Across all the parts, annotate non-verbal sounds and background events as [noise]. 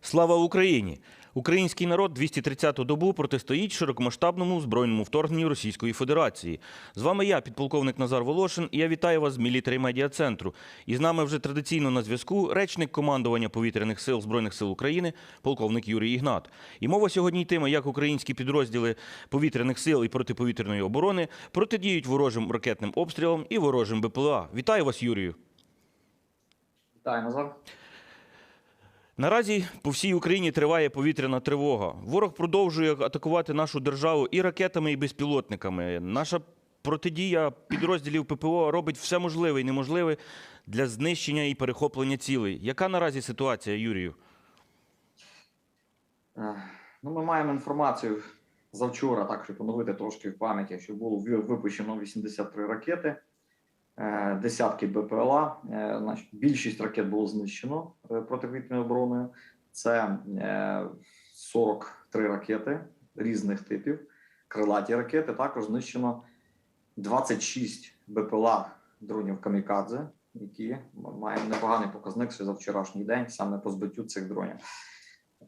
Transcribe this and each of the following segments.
Слава Україні! Український народ 230-ту добу протистоїть широкомасштабному збройному вторгненню Російської Федерації. З вами я, підполковник Назар Волошин, і я вітаю вас з Мілітарі Медіа Центру. І з нами вже традиційно на зв'язку речник командування повітряних сил Збройних сил України, полковник Юрій Ігнат. І мова сьогодні йтиме, як українські підрозділи повітряних сил і протиповітряної оборони протидіють ворожим ракетним обстрілам і ворожим БПЛА. Вітаю вас, Юрію! Вітаю, Назар. Наразі по всій Україні триває повітряна тривога. Ворог продовжує атакувати нашу державу і ракетами, і безпілотниками. Наша протидія підрозділів ППО робить все можливе і неможливе для знищення і перехоплення цілей. Яка наразі ситуація, Юрію? Е, Ну, ми маємо інформацію завчора, так щоб поновити трошки в пам'яті, що було ви- випущено 83 ракети, десятки БПЛА. Е, Значить, більшість ракет було знищено е, протиповітряною обороною. Це е, 43 ракети різних типів, крилаті ракети. Також знищено 26 БПЛА дронів Камікадзе, які мають непоганий показник ще за вчорашній день саме по збиттю цих дронів. Е,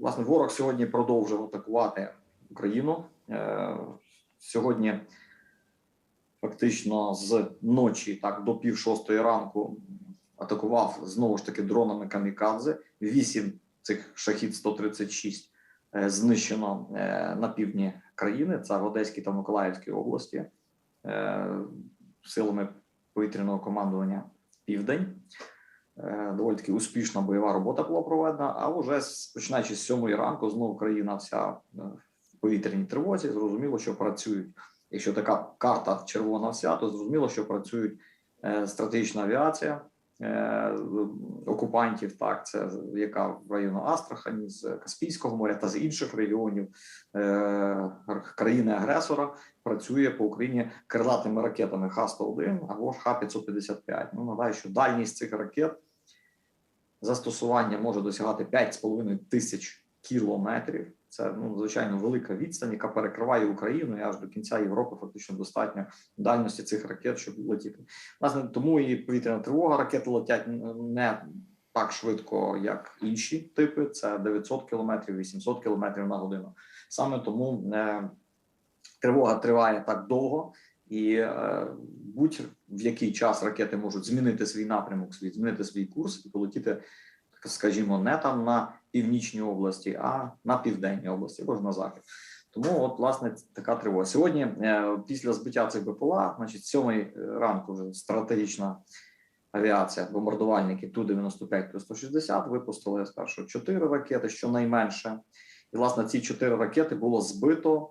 Власне, ворог сьогодні продовжив атакувати Україну. Е, Сьогодні, фактично, з ночі, так до пів шостої ранку, атакував знову ж таки дронами камікадзе. Вісім цих шахід 136 е, знищено е, на півдні країни. Це в Одеській та Миколаївській області е, силами повітряного командування Південь. Доволі таки успішна бойова робота була проведена. А вже починаючи з сьомої ранку, знову країна вся в повітряній тривозі. Зрозуміло, що працюють. Якщо така карта червона вся, то зрозуміло, що працюють е, стратегічна авіація е, окупантів, так це яка в району Астрахані, з Каспійського моря та з інших регіонів е, країни-агресора працює по Україні крилатими ракетами Х-101 або ж Х-555. Ну, нагадаю, що дальність цих ракет застосування може досягати 5,5 тисяч кілометрів. Це ну надзвичайно велика відстань, яка перекриває Україну і аж до кінця Європи. Фактично достатньо дальності цих ракет, щоб летіти. Власне, тому і повітряна тривога ракети летять не так швидко, як інші типи. Це 900 кілометрів, 800 кілометрів на годину. Саме тому е, тривога триває так довго, і е, будь-в який час ракети можуть змінити свій напрямок, свій змінити свій курс і полетіти, скажімо, не там на північній області, а на південній області або ж на захід. Тому, от, власне, така тривога. Сьогодні, е, після збиття цих БПЛА, значить, з сьомої ранку вже стратегічна авіація, бомбардувальники Ту-95 Ту-160 випустили спершу чотири ракети, щонайменше. І, власне, ці чотири ракети було збито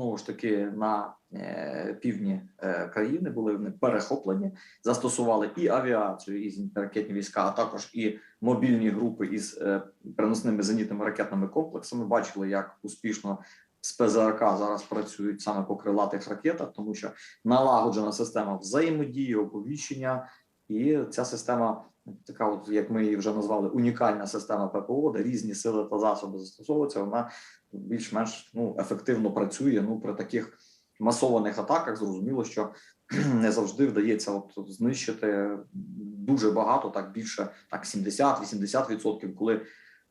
знову ж таки на е, півдні е, країни були вони перехоплені, застосували і авіацію, і ракетні війська, а також і мобільні групи із е, переносними зенітними ракетними комплексами. Бачили, як успішно з ПЗРК зараз працюють саме по крилатих ракетах, тому що налагоджена система взаємодії, оповіщення, і ця система. Така, от як ми її вже назвали, унікальна система ППО, де різні сили та засоби застосовуються. Вона більш-менш ну ефективно працює. Ну при таких масованих атаках зрозуміло, що [clears throat] не завжди вдається от знищити дуже багато, так більше так 70-80%, коли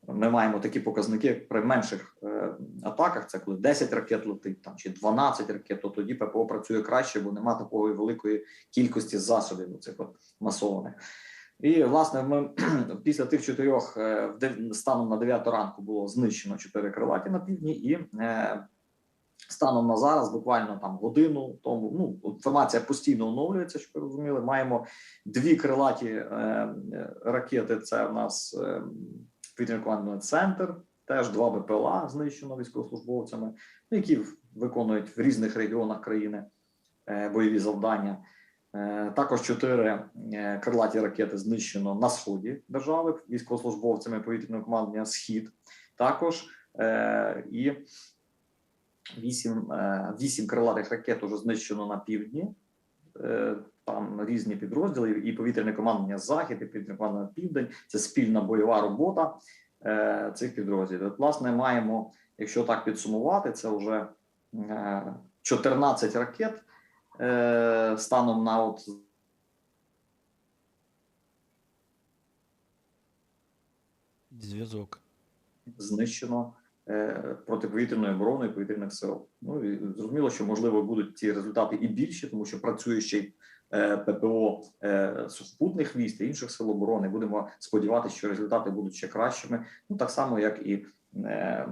ми маємо такі показники при менших е, атаках. Це коли 10 ракет летить там чи 12 ракет, то тоді ППО працює краще, бо нема такої великої кількості засобів у цих от масованих. І власне ми [clears throat] після тих чотирьох е, станом на 9 ранку було знищено чотири крилаті на півдні, і е, станом на зараз, буквально там годину тому, ну інформація постійно оновлюється, щоб ви розуміли. Маємо дві крилаті е, ракети. Це в нас повітряно-командний центр, теж два БПЛА знищено військовослужбовцями, ну, які виконують в різних регіонах країни бойові завдання. Е, Також чотири е, крилаті ракети знищено на сході держави військовослужбовцями повітряного командування Схід. Також е, і вісім, вісім крилатих ракет уже знищено на півдні. Там різні підрозділи, і повітряне командування Захід, і повітряне командування Південь. Це спільна бойова робота цих підрозділів. От, власне, маємо, якщо так підсумувати, це вже е, 14 ракет станом на от Зв'язок. знищено е, протиповітряною обороною повітряних сил. Ну і зрозуміло, що можливо будуть ці результати і більші, тому що працює ще й е, ППО е, сухопутних військ та інших сил оборони. Будемо сподіватися, що результати будуть ще кращими. Ну так само, як і е,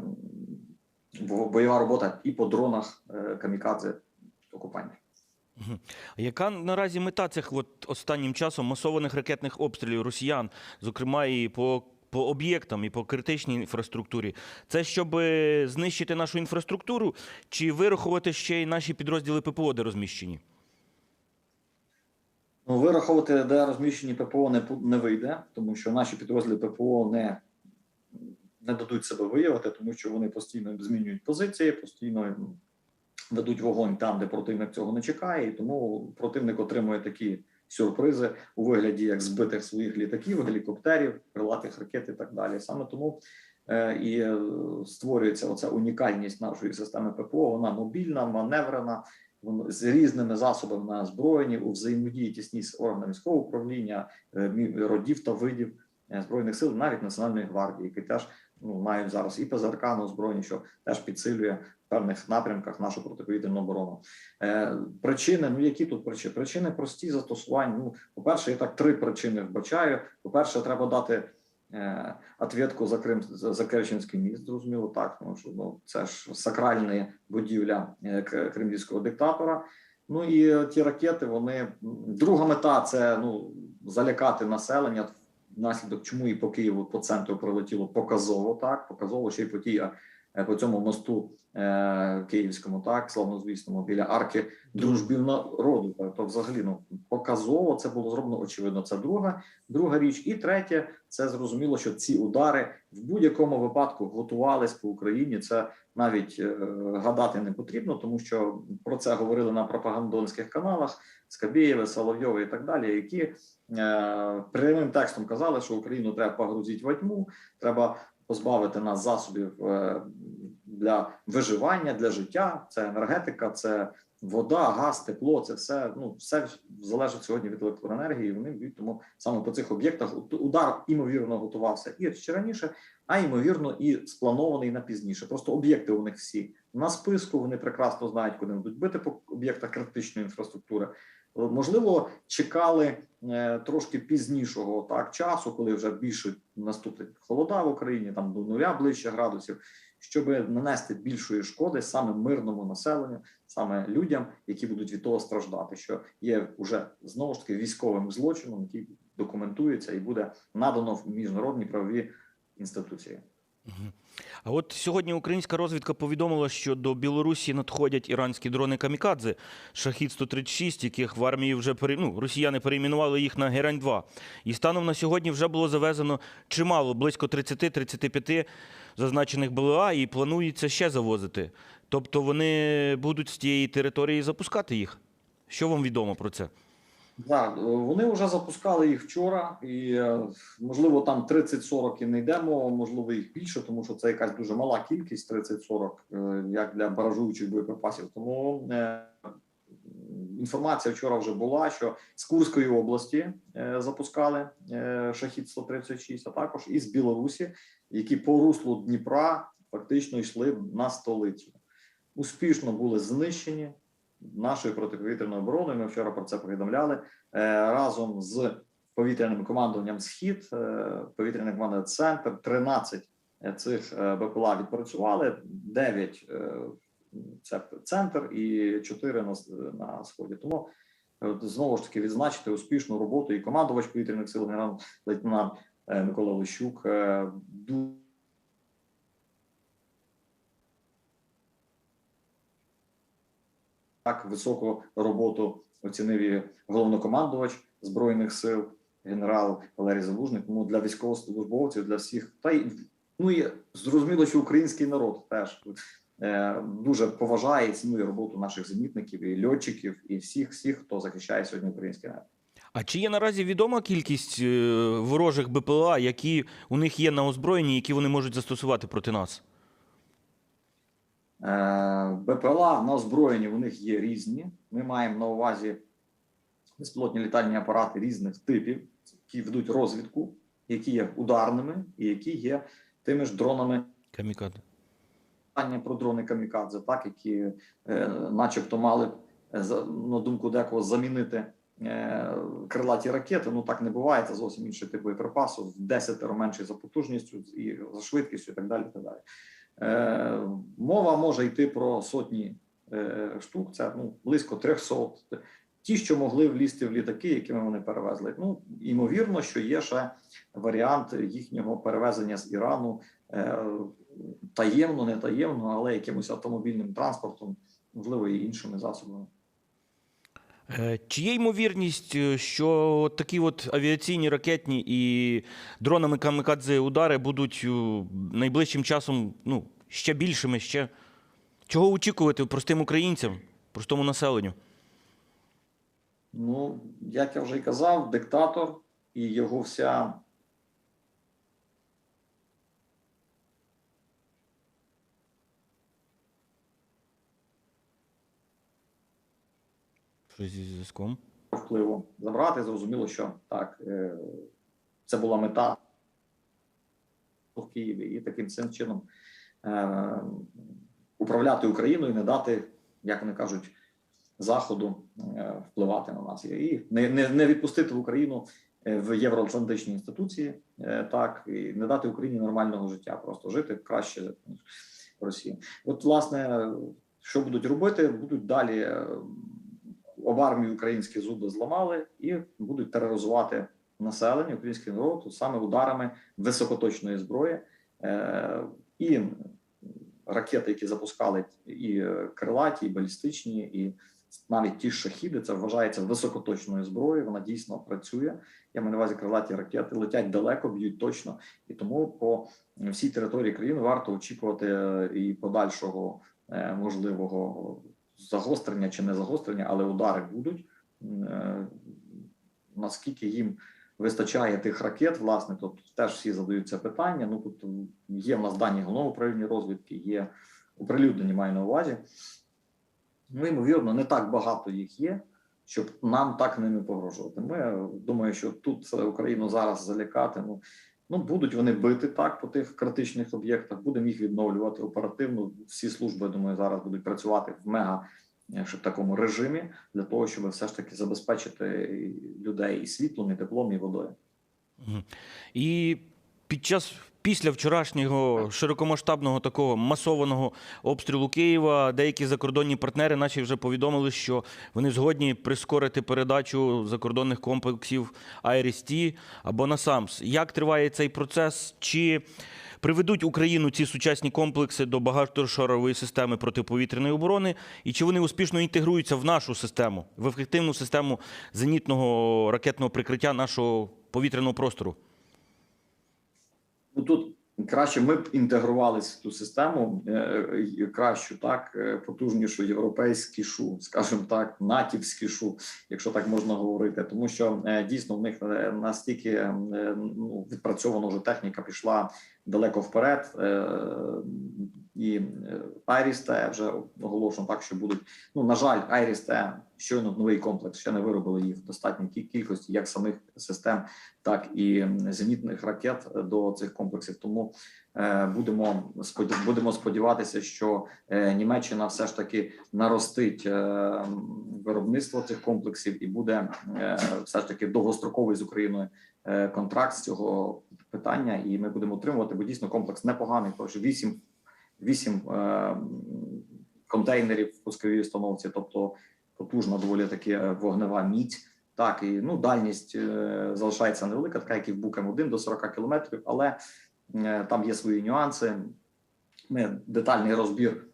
бо- бойова робота і по дронах е, камікадзе окупантів. Яка наразі мета цих от останнім часом масованих ракетних обстрілів росіян, зокрема і по, по об'єктам, і по критичній інфраструктурі? Це щоб е, знищити нашу інфраструктуру чи вирахувати ще й наші підрозділи ППО, де розміщені? Ну, вираховувати, де розміщені ППО не, не вийде, тому що наші підрозділи ППО не, не дадуть себе виявити, тому що вони постійно змінюють позиції, постійно ведуть вогонь там, де противник цього не чекає, і тому противник отримує такі сюрпризи у вигляді як збитих своїх літаків, гелікоптерів, крилатих ракет і так далі. Саме тому е, і е, створюється оця унікальність нашої системи ППО. Вона мобільна, маневрена, з різними засобами на озброєнні у взаємодії тісній з органами військового управління, е, родів та видів збройних сил, навіть національної гвардії, які теж ну мають зараз і ПЗРК на озброєнні, що теж підсилює в певних напрямках нашу протиповітряну оборону. Е, причини, ну які тут причини? Причини прості застосування. Ну, по-перше, я так три причини вбачаю. По-перше, треба дати е, ответку за Крим за, Керченський міст, зрозуміло так, тому що ну це ж сакральна будівля е, кремлівського диктатора. Ну і ті ракети, вони друга мета це ну залякати населення. Внаслідок чому і по Києву по центру прилетіло показово, так? Показово ще й по тій по цьому мосту е, київському, так славнозвісному біля арки дружбів народу. То взагалі ну показово це було зроблено очевидно. Це друга друга річ. І третє, це зрозуміло, що ці удари в будь-якому випадку готувались по Україні. Це навіть е, гадати не потрібно, тому що про це говорили на пропагандонських каналах Скабєєве, Соловйове і так далі, які е, прямим текстом казали, що Україну треба погрузити во тьму, треба позбавити нас засобів е, для виживання, для життя. Це енергетика, це вода, газ, тепло. Це все ну все залежить сьогодні від електроенергії. Вони б'ють тому саме по цих об'єктах удар імовірно готувався і ще раніше, а ймовірно, і спланований на пізніше. Просто об'єкти у них всі на списку. Вони прекрасно знають, куди будуть бити по об'єктах критичної інфраструктури. Можливо, чекали е, трошки пізнішого так часу, коли вже більше наступить холода в Україні, там до нуля ближче градусів, щоб нанести більшої шкоди саме мирному населенню, саме людям, які будуть від того страждати, що є вже знову ж таки військовим злочином, який документується і буде надано в міжнародні правові інституції. А от сьогодні українська розвідка повідомила, що до Білорусі надходять іранські дрони камікадзе Шахід 136 яких в армії вже пере... ну, росіяни перейменували їх на Герань 2 І станом на сьогодні вже було завезено чимало, близько 30-35 зазначених БЛА, і планується ще завозити. Тобто вони будуть з тієї території запускати їх. Що вам відомо про це? Так, вони вже запускали їх вчора, і е, можливо там 30-40 і не йдемо, можливо, їх більше, тому що це якась дуже мала кількість 30-40, е, як для баражуючих боєприпасів. Тому е, інформація вчора вже була, що з Курської області е, запускали е, шахід 136, а також із Білорусі, які по руслу Дніпра фактично йшли на столицю. Успішно були знищені нашою протиповітряною обороною. Ми вчора про це повідомляли е, разом з повітряним командуванням Схід, е, повітряний командний центр. 13 цих е, БПЛА відпрацювали, 9 е, це центр і 4 на, на сході. Тому знову ж таки відзначити успішну роботу і командувач повітряних сил генерал лейтенант Микола Лищук. е, ду- так високу роботу оцінив і головнокомандувач збройних сил, генерал Валерій Залужний. Тому для військовослужбовців, для всіх, та й ну і зрозуміло, що український народ теж е, дуже поважає і цінує роботу наших зенітників і льотчиків, і всіх, всіх, хто захищає сьогодні український народ. А чи є наразі відома кількість е, ворожих БПЛА, які у них є на озброєнні, які вони можуть застосувати проти нас? БПЛА на озброєнні у них є різні. Ми маємо на увазі безпілотні літальні апарати різних типів, які ведуть розвідку, які є ударними і які є тими ж дронами Камікадзе. питання про дрони камікадзе, так які, е, начебто, мали б, е, на думку декого замінити е, крилаті ракети. Ну так не буває. Це зовсім інший тип боєприпасу, в 10 менший за потужністю і за швидкістю, і так далі. І так далі. Е, мова може йти про сотні е, штук. Це ну близько 300. Ті, що могли влізти в літаки, якими вони перевезли. Ну ймовірно, що є ще варіант їхнього перевезення з Ірану. Е, таємно, не таємно, але якимось автомобільним транспортом, можливо, і іншими засобами. Е, Чи є ймовірність, е, що такі от авіаційні, ракетні і дронами камікадзе удари будуть е, найближчим часом ну, ще більшими? Ще? Чого очікувати простим українцям, простому населенню? Ну, як я вже й казав, диктатор і його вся Щось зі зв'язком? впливу забрати. Зрозуміло, що так, е, це була мета в Києві, і таким чином е, управляти Україною, не дати, як вони кажуть, Заходу е, впливати на нас і не, не, не відпустити в Україну в євроатлантичні інституції, так і не дати Україні нормального життя, просто жити краще в Росії. От, власне, що будуть робити, будуть далі об армії українські зуби зламали і будуть тероризувати населення, український народ саме ударами високоточної зброї е, і ракети, які запускали і крилаті, і балістичні, і навіть ті шахіди, це вважається високоточною зброєю. Вона дійсно працює. Я маю на увазі крилаті ракети летять далеко, б'ють точно, і тому по всій території країни варто очікувати е, і подальшого е, можливого загострення чи не загострення, але удари будуть. Е, Наскільки їм вистачає тих ракет, власне, тут теж всі задають це питання. Ну тут є в нас дані головного управління розвідки, є оприлюднені, маю на увазі. Ну, ймовірно, не так багато їх є, щоб нам так ними погрожувати. Ми е, думаю, що тут е, Україну зараз залякати. Ну, ну будуть вони бити так по тих критичних об'єктах, будемо їх відновлювати оперативно. Всі служби, я думаю, зараз будуть працювати в мега в такому режимі для того, щоб все ж таки забезпечити людей і світлом, і теплом, і водою. І під час після вчорашнього широкомасштабного такого масованого обстрілу Києва деякі закордонні партнери наші вже повідомили, що вони згодні прискорити передачу закордонних комплексів IRIS-T або NASAMS. Як триває цей процес? Чи приведуть Україну ці сучасні комплекси до багатошарової системи протиповітряної оборони, і чи вони успішно інтегруються в нашу систему, в ефективну систему зенітного ракетного прикриття нашого повітряного простору? Ну тут краще ми б інтегрувалися в ту систему е, кращу, так е, потужнішу європейськішу, скажімо так, натівськішу, якщо так можна говорити, тому що е, дійсно в них е, настільки е, ну, відпрацьована вже техніка пішла далеко вперед. Е, І Айріс Т вже оголошено так, що будуть. Ну на жаль, Айріс Т щойно новий комплекс ще не виробили їх в достатній кількості, як самих систем, так і зенітних ракет до цих комплексів. Тому е, будемо будемо сподіватися, що е, Німеччина все ж таки наростить е, виробництво цих комплексів і буде е, все ж таки довгостроковий з Україною е, контракт з цього питання, і ми будемо отримувати, бо дійсно комплекс непоганий. Що вісім вісім е, контейнерів в пусковій установці, тобто потужна доволі таки е, вогнева міць. Так, і ну дальність е, залишається невелика, така як і в Букем 1 до 40 кілометрів, але е, там є свої нюанси. Ми детальний розбір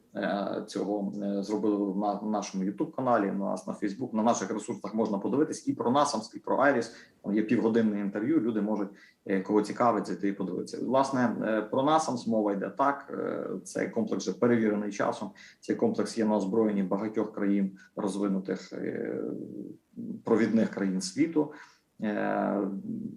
цього е, зробили на нашому youtube каналі. На нас на Facebook, на наших ресурсах можна подивитись і про NASAMS, і про Айріс. Там є півгодинне інтерв'ю. Люди можуть е, кого цікавить, зайти і подивитися. Власне е, про NASAMS мова йде так. е, Цей комплекс вже перевірений часом. Цей комплекс є на озброєнні багатьох країн розвинутих е, провідних країн світу. Е,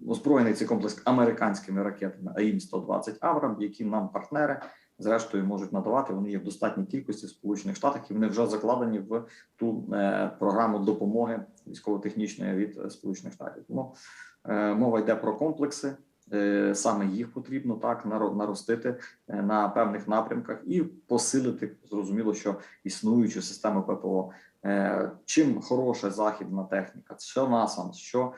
Озброєний цей комплекс американськими ракетами АІМ 120 Аврам, які нам партнери. Зрештою можуть надавати. Вони є в достатній кількості в Сполучених Штатах, і вони вже закладені в ту е, програму допомоги військово-технічної від Сполучених Штатів. Тому е, мова йде про комплекси. е, Саме їх потрібно так наро- наростити на певних напрямках і посилити зрозуміло, що існуючу систему ППО. Чим хороша західна техніка, що NASAMS, що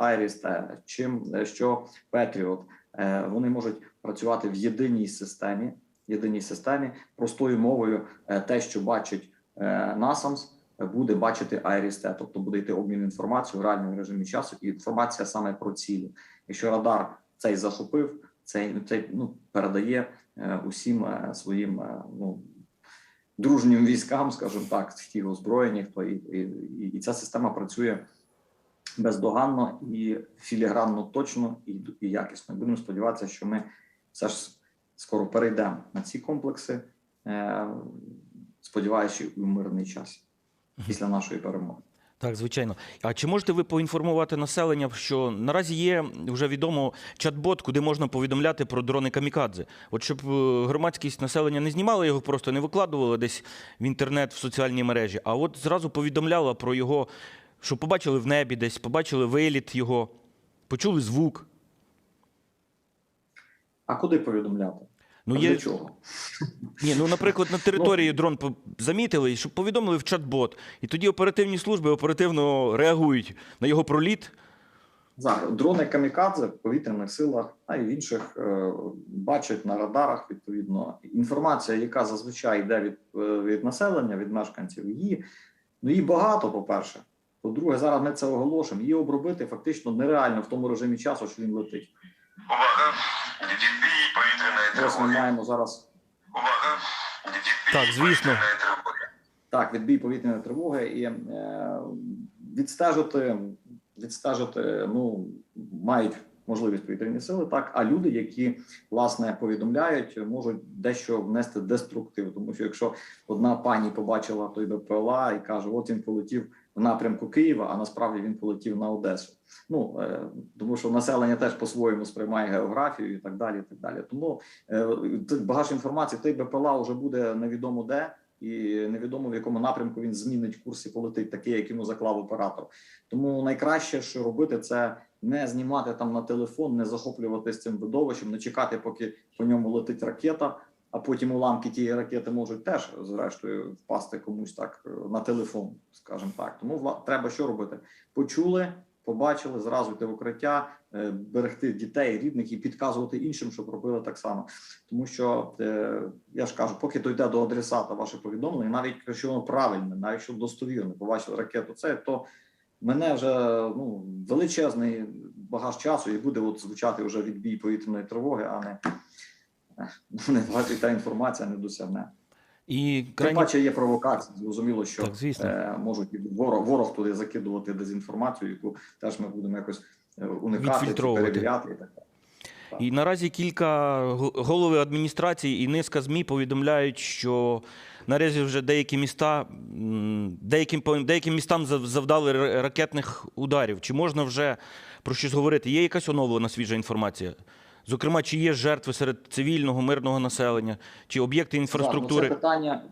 IRIS-T, чим що е, вони можуть працювати в єдиній системі, єдиній системі простою мовою. е, Те, що бачить е, NASAMS, буде бачити IRIS-T, тобто буде йти обмін інформацією в реальному режимі часу, і інформація саме про цілі. Якщо радар цей захопив, цей, цей ну, передає е, усім е, своїм е, ну, дружнім військам, скажімо так, ті озброєні, хто і, і, і ця система працює бездоганно і філігранно точно і, і якісно. Будемо сподіватися, що ми все ж скоро перейдемо на ці комплекси, е, сподіваючись у мирний час після нашої перемоги. Так, звичайно. А чи можете ви поінформувати населення, що наразі є вже відомо чат-бот, куди можна повідомляти про дрони камікадзе? От щоб е, громадськість населення не знімала його, просто не викладувала десь в інтернет, в соціальні мережі, а от зразу повідомляла про його, що побачили в небі десь, побачили виліт його, почули звук. А куди повідомляти? Ну, А є... Для чого? Ні, ну, наприклад, на території дрон замітили, щоб повідомили в чат-бот. І тоді оперативні служби оперативно реагують на його проліт. Зараз дрони камікадзе в повітряних силах, а й в інших е, бачать на радарах відповідно інформація, яка зазвичай йде від, е, від населення, від мешканців. Її ну її багато. По перше, по-друге, зараз ми це оголошимо. Її обробити фактично нереально в тому режимі часу, що він летить. Увага! Відбій повітряної Ось ми тривоги. маємо зараз Увага! Так, звісно. повітряної тривоги. так відбій повітряної тривоги і е, відстежити, відстежити, ну мають можливість повітряні сили, так а люди, які власне повідомляють, можуть дещо внести деструктив. Тому що якщо одна пані побачила той БПЛА і каже, от він полетів в напрямку Києва, а насправді він полетів на Одесу. Ну е, тому що населення теж по-своєму сприймає географію і так далі. І так далі. Тому е, багато інформації, той БПЛА вже буде невідомо де. І невідомо в якому напрямку він змінить курс і полетить такий, як йому заклав оператор. Тому найкраще, що робити, це не знімати там на телефон, не захоплюватися цим видовищем, не чекати, поки по ньому летить ракета, а потім уламки тієї ракети можуть теж, зрештою, впасти комусь так е, на телефон, скажімо так. Тому треба що робити? Почули, побачили, зразу йти в укриття, е, берегти дітей, рідних і підказувати іншим, щоб робили так само. Тому що е, я ж кажу, поки дойде до адресата ваше повідомлення, навіть якщо воно правильне, навіть якщо достовірне, побачили ракету, це то мене вже ну величезний багаж часу і буде от звучати вже відбій повітряної тривоги, а не, не бачить та інформація не досягне. І Тим паче є провокація. Зрозуміло, що Так, звісно. е, можуть ворог, ворог туди закидувати дезінформацію, яку теж ми будемо якось е, уникати, перевіряти і так далі. І наразі кілька голови адміністрації і низка ЗМІ повідомляють, що наразі вже деякі міста, деяким, деяким містам завдали ракетних ударів. Чи можна вже про щось говорити? Є якась оновлена свіжа інформація? Зокрема, чи є жертви серед цивільного, мирного населення, чи об'єкти Так, ну, інфраструктури? це питання.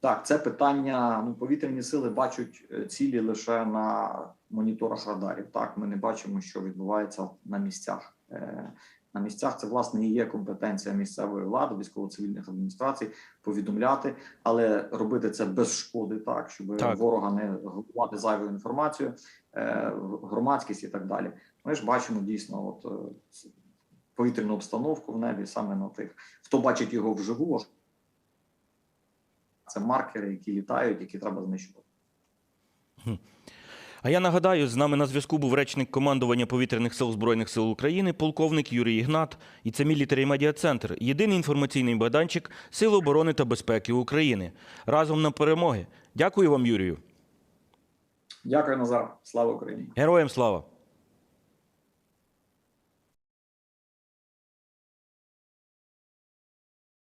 Так, це питання. Ну, повітряні сили бачать е, цілі лише на моніторах радарів. Так, ми не бачимо, що відбувається на місцях. Е, На місцях це власне і є компетенція місцевої влади, військово-цивільних адміністрацій повідомляти, але робити це без шкоди, так щоб Так. ворога не готувати зайву інформацію, е, громадськість і так далі. Ми ж бачимо дійсно, от повітряну обстановку в небі саме на тих, хто бачить його вживу, це маркери, які літають, які треба знищувати. А я нагадаю, з нами на зв'язку був речник командування повітряних сил Збройних сил України, полковник Юрій Ігнат. І це Мілітарі Медіа Центр, єдиний інформаційний майданчик Сил оборони та безпеки України. Разом на перемоги. Дякую вам, Юрію. Дякую, Назар. Слава Україні! Героям слава!